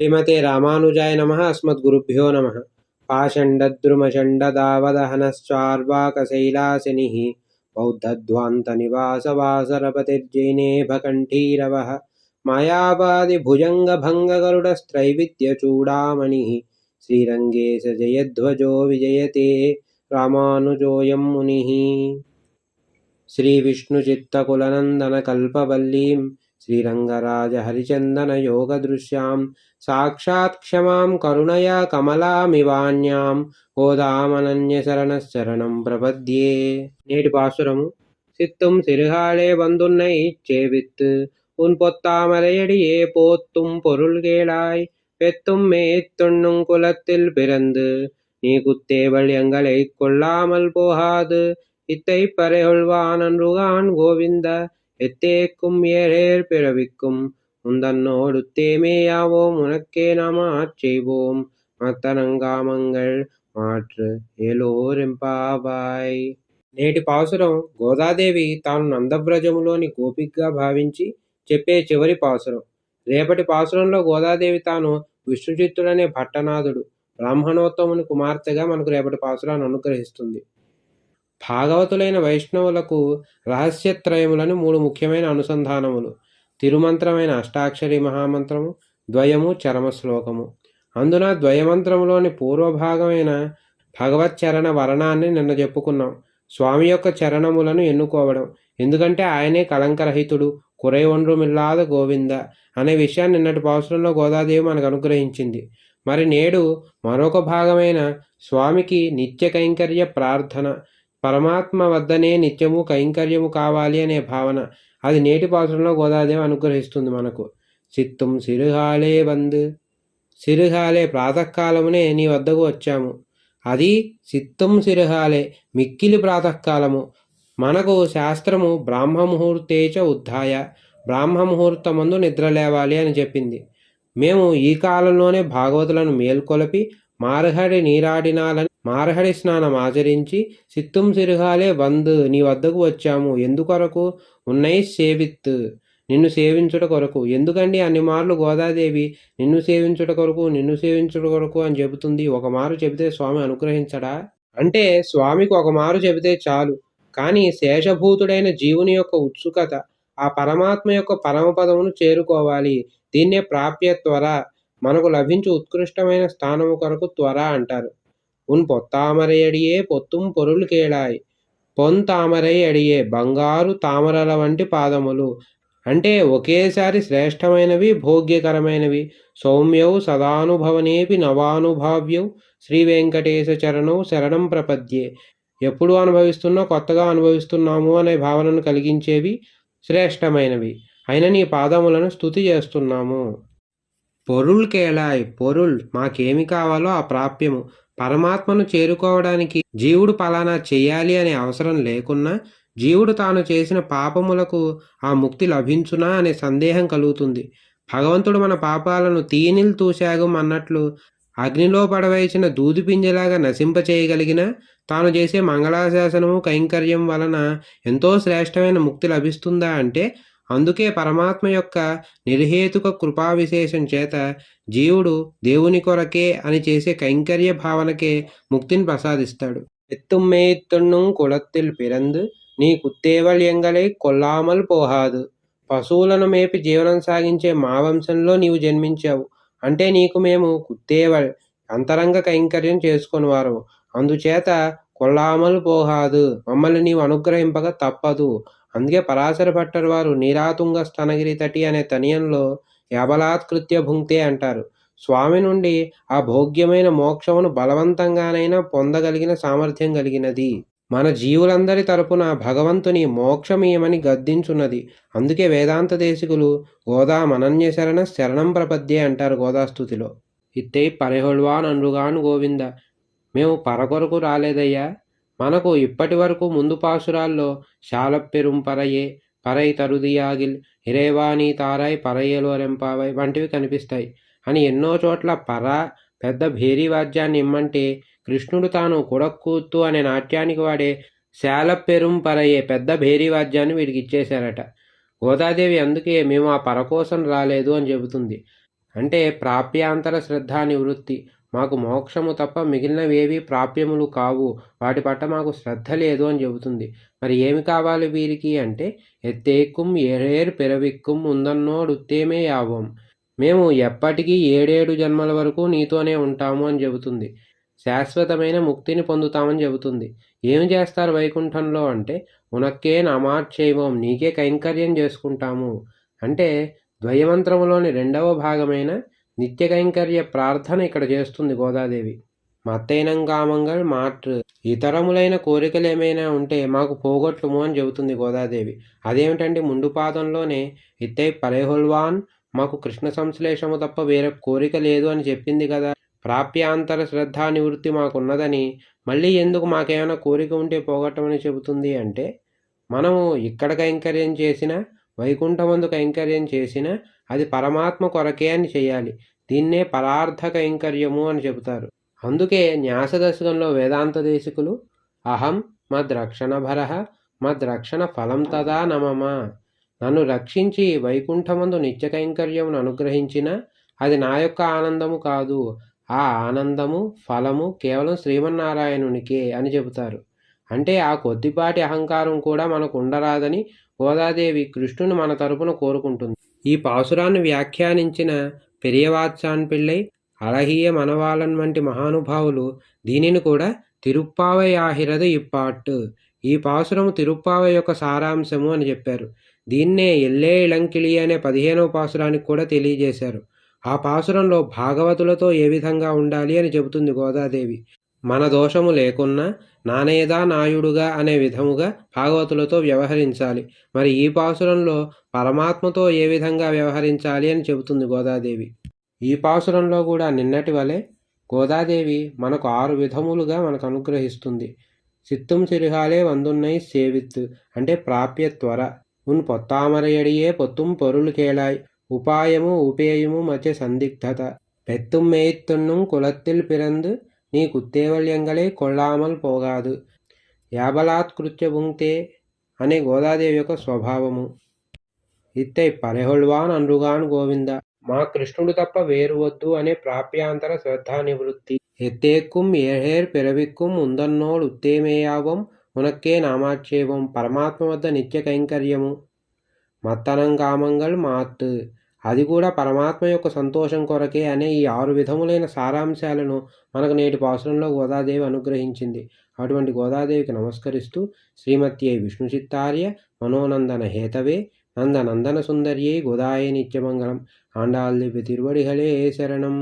श्रीमते रामानुजाय नमः। अस्मद्गुरुभ्यो नमः। पाषण्डद्रुमषण्डदावदहनश्चार्वाकशैलासिनिः बौद्धध्वान्तनिवासवासरपतिर्जैनेभकण्ठीरवः। मायावादिभुजङ्गभङ्गगरुडस्त्रैविद्यचूडामणिः श्रीरङ्गे स जयध्वजो विजयते रामानुजोऽयं मुनिः। श्रीविष्णुचित्तकुलनन्दनकल्पवल्लीम्। श्रीरङ्गराजहरिचन्दनयोगदृश्यां साक्षात् क्षमां करुणया कमलामिवान्यां गोदामनन्यशरणशरणं प्रपद्ये। நேடு பாசுரமும் சித்தும் சிறுகாலே வந்துன்னை சேவித்து உன் பொத்தாமலையடியே போத்தும் பொருள் கேளாய் பெத்தும் மேத்துண்ணும் குலத்தில் பிறந்து நீ குத்தேவள் எங்களை கொள்ளாமல் போகாது இத்தை பறைகொள்வான் அன்றுகான் கோவிந்த எத்தேக்கும் ஏழேர் பிறவிக்கும் உந்தன்னோடு தேமேயாவோம் உனக்கே நாம ஆட்செய்வோம் மத்தனங்காமங்கள் మాట్రు ఏలోరింపాబాయ్ నేటి పాసురం గోదాదేవి తాను నందవ్రజములోని గోపికగా భావించి చెప్పే చివరి పాసురం రేపటి పాసురంలో గోదాదేవి తాను విష్ణుచిత్తుడనే భట్టనాథుడు బ్రాహ్మణోత్తముని కుమార్తెగా మనకు రేపటి పాసురాన్ని అనుగ్రహిస్తుంది భాగవతులైన వైష్ణవులకు రహస్యత్రయములను మూడు ముఖ్యమైన అనుసంధానములు. తిరుమంత్రమైన అష్టాక్షరి మహామంత్రము ద్వయము చరమ శ్లోకము. అందున ద్వయమంత్రములోని పూర్వభాగమైన భగవచ్చరణ వరణాన్ని నిన్న చెప్పుకున్నాం. స్వామి యొక్క చరణములను ఎన్నుకోవడం. ఎందుకంటే ఆయనే కలంకరహితుడు కురైవొండ్రుమిల్లాద గోవింద అనే విషయాన్ని నిన్నటి పావసరంలో గోదాదేవి మనకు అనుగ్రహించింది. మరి నేడు మరొక భాగమైన స్వామికి నిత్య కైంకర్య ప్రార్థన పరమాత్మ వద్దనే నిత్యము కైంకర్యము కావాలి అనే భావన అది నేటి పాత్రలో గోదాదేవి అనుగ్రహిస్తుంది మనకు. చిత్తం సిరుహాలే బంద్. సిరుహాలే ప్రాతకాలమునే నీ వద్దకు వచ్చాము. అది చిత్తం సిరుహాలే మిక్కిలి ప్రాతకాలము. మనకు శాస్త్రము బ్రాహ్మముహూర్తేచ ఉద్ధాయ. బ్రాహ్మముహూర్తమందు నిద్రలేవాలి అని చెప్పింది. మేము ఈ కాలంలోనే భాగవతులను మేల్కొలపి మారహడి నీరాడినాలని మారహడి స్నానం ఆచరించి సిత్తుం సిరుహాలే వంద్ నీ వద్దకు వచ్చాము. ఎందుకొరకు? ఉన్నై సేవిత్ నిన్ను సేవించుట కొరకు. ఎందుకండి అన్ని మార్లు గోదాదేవి? నిన్ను సేవించుట కొరకు నిన్ను సేవించుట కొరకు అని చెబుతుంది. ఒక మారు చెబితే స్వామి అనుగ్రహించడా? అంటే స్వామికి ఒక మారు చెబితే చాలు. కానీ శేషభూతుడైన జీవుని యొక్క ఉత్సుకత ఆ పరమాత్మ యొక్క పరమపదమును చేరుకోవాలి. దీన్నే ప్రాప్య త్వర మనకు లభించు ఉత్కృష్టమైన స్థానము కొరకు త్వర అంటారు. ఉన్ పొత్తామరై అడియే పొత్తుం పొరులు కేళాయి. పొన్ తామరై అడియే బంగారు తామరల వంటి పాదములు. అంటే ఒకేసారి శ్రేష్టమైనవి భోగ్యకరమైనవి. సౌమ్యౌ సదానుభవనేపి నవానుభావ్యౌ. శ్రీ వెంకటేశ చరణం శరణం ప్రపద్యే. ఎప్పుడు అనుభవిస్తున్నా కొత్తగా అనుభవిస్తున్నాము అనే భావనను కలిగించేవి శ్రేష్టమైనవి. అయిన నీ పాదములను స్థుతి చేస్తున్నాము. పొరుల్ కేలాయ్ పొరుల్ మాకేమి కావాలో ఆ ప్రాప్యము. పరమాత్మను చేరుకోవడానికి జీవుడు పలానా చెయ్యాలి అనే అవసరం లేకున్నా జీవుడు తాను చేసిన పాపములకు ఆ ముక్తి లభించునా అనే సందేహం కలుగుతుంది. భగవంతుడు మన పాపాలను తీనిల్ తూశాగం అన్నట్లు అగ్నిలో పడవేసిన దూది పింజలాగా నశింపచేయగలిగిన తాను చేసే మంగళాశాసనము కైంకర్యం వలన ఎంతో శ్రేష్టమైన ముక్తి లభిస్తుందా అంటే అందుకే పరమాత్మ యొక్క నిర్హేతుక కృపా విశేషం చేత జీవుడు దేవుని కొరకే అని చేసే కైంకర్య భావనకే ముక్తిని ప్రసాదిస్తాడు. ఎత్తుమ్మేత్తుణ్ణం కుళత్తిల్ పిరందు నీ కుత్తేవల్ ఎంగలై కొల్లామల్ పోహాదు. పశువులను మేపి జీవనం సాగించే మా వంశంలో నీవు జన్మించావు. అంటే నీకు మేము కుత్తేవల్ అంతరంగ కైంకర్యం చేసుకుని వారు అందుచేత కొల్లామలు పోహాదు. మమ్మల్ని నీవు అనుగ్రహింపక తప్పదు. అందుకే పరాశర భట్టర్ వారు నీరాతుంగ స్తనగిరి తటి అనే తనియంలో యబలాత్కృత్య భుంక్తే అంటారు. స్వామి నుండి ఆ భోగ్యమైన మోక్షమును బలవంతంగానైనా పొందగలిగిన సామర్థ్యం కలిగినది. మన జీవులందరి తరపున భగవంతుని మోక్షమీయమని గద్దించున్నది. అందుకే వేదాంత దేశికులు గోదా మనన్య శరణ శరణం ప్రపద్యే అంటారు గోదాస్థుతిలో ఇత్తే పరిహొల్వాన్ అనుగాను గోవింద. మేము పరకొరకు రాలేదయ్యా. మనకు ఇప్పటి వరకు ముందు పాసురాల్లో శాలపెరుం పరయే పరై తరుదియాగిల్ హిరేవాణి తారాయ్ పరయ్యలో రెంపావై వంటివి కనిపిస్తాయి. అని ఎన్నో చోట్ల పర పెద్ద భేరీ వాద్యాన్ని ఇమ్మంటే కృష్ణుడు తాను కుడక్కూత్తు అనే నాట్యానికి వాడే శాలపెరుం పరయ్యే పెద్ద భేరీ వాద్యాన్ని వీడికి ఇచ్చేశారట. గోదాదేవి అందుకే మేము ఆ పర కోసం రాలేదు అని చెబుతుంది. అంటే ప్రాప్యాంతర శ్రద్ధ నివృత్తి. మాకు మోక్షము తప్ప మిగిలినవేవి ప్రాప్యములు కావు. వాటి పట్ల మాకు శ్రద్ధ లేదు అని చెబుతుంది. మరి ఏమి కావాలి వీరికి అంటే ఎత్తేక్కుం ఏడేరు పెరవిక్కుం ఉందన్నోడుత్తేమే యావం. మేము ఎప్పటికీ ఏడేడు జన్మల వరకు నీతోనే ఉంటాము అని చెబుతుంది. శాశ్వతమైన ముక్తిని పొందుతామని చెబుతుంది. ఏమి చేస్తారు వైకుంఠంలో అంటే ఉనక్కే నమాక్షేమం నీకే కైంకర్యం చేసుకుంటాము. అంటే ద్వయమంత్రములోని రెండవ భాగమైన నిత్యకైంకర్య ప్రార్థన ఇక్కడ చేస్తుంది గోదాదేవి. మత్తైనం కామంగల్ మాట్రు ఇతరములైన కోరికలు ఏమైనా ఉంటే మాకు పోగొట్టుము అని చెబుతుంది గోదాదేవి. అదేమిటంటే ముందు పాదంలోనే ఇత్తై పరేహుల్వాన్ మాకు కృష్ణ సంశ్లేషము తప్ప వేరే కోరిక లేదు అని చెప్పింది కదా. ప్రాప్యాంతర శ్రద్ధా నివృత్తి మాకున్నదని మళ్ళీ ఎందుకు మాకేమైనా కోరిక ఉంటే పోగొట్టమని చెబుతుంది అంటే మనము ఇక్కడ కైంకర్యం చేసినా వైకుంఠమందు కైంకర్యం చేసినా అది పరమాత్మ కొరకే అని చేయాలి దీన్నే పరార్థ కైంకర్యము అని చెబుతారు. అందుకే న్యాసదశకంలో వేదాంత దేశికులు అహం మద్రక్షణభర మద్రక్షణ ఫలం తదా నమమా. నన్ను రక్షించి వైకుంఠమందు నిత్య కైంకర్యమును అనుగ్రహించిన అది నా యొక్క ఆనందము కాదు. ఆ ఆనందము ఫలము కేవలం శ్రీమన్నారాయణునికే అని చెబుతారు. అంటే ఆ కొద్దిపాటి అహంకారం కూడా మనకు ఉండరాదని గోదాదేవి కృష్ణుని మన తరపున కోరుకుంటుంది. ఈ పాసురాన్ని వ్యాఖ్యానించిన పెరియవాత్సాన్ పిళ్ళై అలహీయ మనవాళన్ వంటి మహానుభావులు దీనిని కూడా తిరుప్పావయాహిరదు ఇప్పాట్టు ఈ పాసురము తిరుప్పావ యొక్క సారాంశము అని చెప్పారు. దీన్నే ఎల్లే ఇళంకిళి అనే పదిహేనవ పాసురానికి కూడా తెలియజేశారు. ఆ పాసురంలో భాగవతులతో ఏ విధంగా ఉండాలి అని చెబుతుంది గోదాదేవి. మన దోషము లేకున్నా నానేదా నాయుడుగా అనే విధముగా భాగవతులతో వ్యవహరించాలి మరి ఈ పాసురంలో పరమాత్మతో ఏ విధంగా వ్యవహరించాలి అని చెబుతుంది గోదాదేవి ఈ పాసురంలో కూడా నిన్నటి వలె గోదాదేవి మనకు ఆరు విధములుగా మనకు అనుగ్రహిస్తుంది సిత్తుం సిరిహాలే వందున్నై సేవిత్ అంటే ప్రాప్య త్వర ఉన్ పొత్తామరయడియే పొత్తుం పొరులు కేళాయ్ ఉపాయము ఉపేయము మధ్య సందిగ్ధత பெத்தும் மேய்த்துண்ணும் குலத்தில் பிறந்து நீ కుత్తేవల్యంగలే కొళ్ళామల్ పోగాదు. యాబలాత్కృత్య భుంక్తే అనే గోదాదేవి యొక్క స్వభావము. ఇత్తై పరెహొళ్వాన్ అనుగాన్ గోవింద. మా కృష్ణుడు తప్ప వేరు వద్దు అనే ప్రాప్యాంతర శ్రద్ధా నివృత్తి. ఎత్తేక్కుం ఏహేర్ పెరవిక్కుం ఉందన్నోడు ఉత్తేమేయావం ఉనక్కే నామాక్షేపం పరమాత్మ వద్ద నిత్య కైంకర్యము. మత్తనం కామంగల్ మాత్. అది కూడా పరమాత్మ యొక్క సంతోషం కొరకే అనే ఈ ఆరు విధములైన సారాంశాలను మనకు నేటి పాసురంలో గోదాదేవి అనుగ్రహించింది. అటువంటి గోదాదేవికి నమస్కరిస్తూ శ్రీమత్యై విష్ణు చిత్తార్య మనోనందన హేతవే నందనందన సుందర్యే గోదాయ నిత్యమంగళం. ఆండాల్దివ్య తిరువడిహలే శరణం.